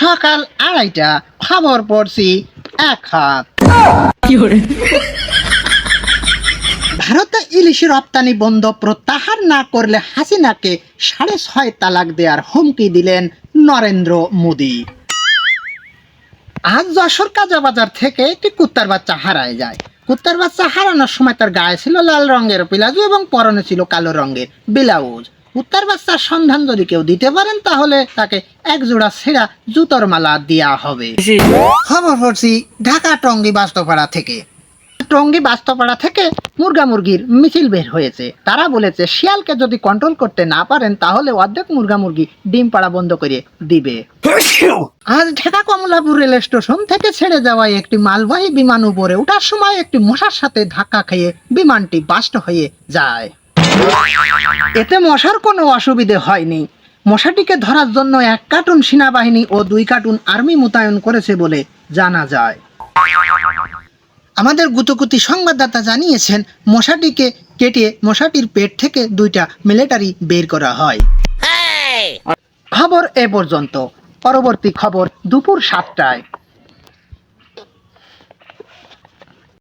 সকাল আড়াইটা খবর পড়ছি এক হাত। ভারতে ইলিশ রপ্তানি বন্ধ প্রত্যাহার না করলে হাসিনাকে সাড়ে ছয় তালাক দেওয়ার হুমকি দিলেন নরেন্দ্র মোদী। আজ যশোর কাজাবাজার থেকে একটি কুত্তার বাচ্চা হারায় যায়। কুত্তার বাচ্চা হারানোর সময় তার গায়ে ছিল লাল রঙের পিলাজু এবং পরনে ছিল কালো রঙের ব্লাউজ। কুত্তার বাচ্চার সন্ধান যদি কেউ দিতে পারেন তাহলে তাকে এক জোড়া ছেঁড়া জুতোর মালা দেওয়া হবে। খবর পড়ছি ঢাকা টঙ্গী বাস্তপাড়া থেকে। টঙ্গী বাস্তপাড়া থেকে মুরগা মুরগির মিছিল বের হয়েছে। তারা বলেছে শিয়ালকে যদি কন্ট্রোল করতে না পারেন তাহলে অর্ধেক মুরগা মুরগি ডিম পাড়া বন্ধ করে দিবে। আজ ঢাকা কমলাপুর রেল স্টেশন থেকে ছেড়ে যাওয়া একটি মালবাহী বিমান উপরে ওঠার সময় একটি মশার সাথে ধাক্কা খেয়ে বিমানটি বাস্ট হয়ে যায়। এতে মশার কোনো অসুবিধে হয়নি। মশাটিকে ধরার জন্য এক কার্টুন সেনাবাহিনী ও দুই কার্টুন আর্মি মোতায়েন করেছে বলে জানা যায়। আমাদের গুতগুতি সংবাদদাতা জানিয়েছেন মশাটিকে কেটে মশাটির পেট থেকে দুইটা মিলিটারি বের করা হয়। খবর এ পর্যন্ত। পরবর্তী খবর দুপুর সাতটায়।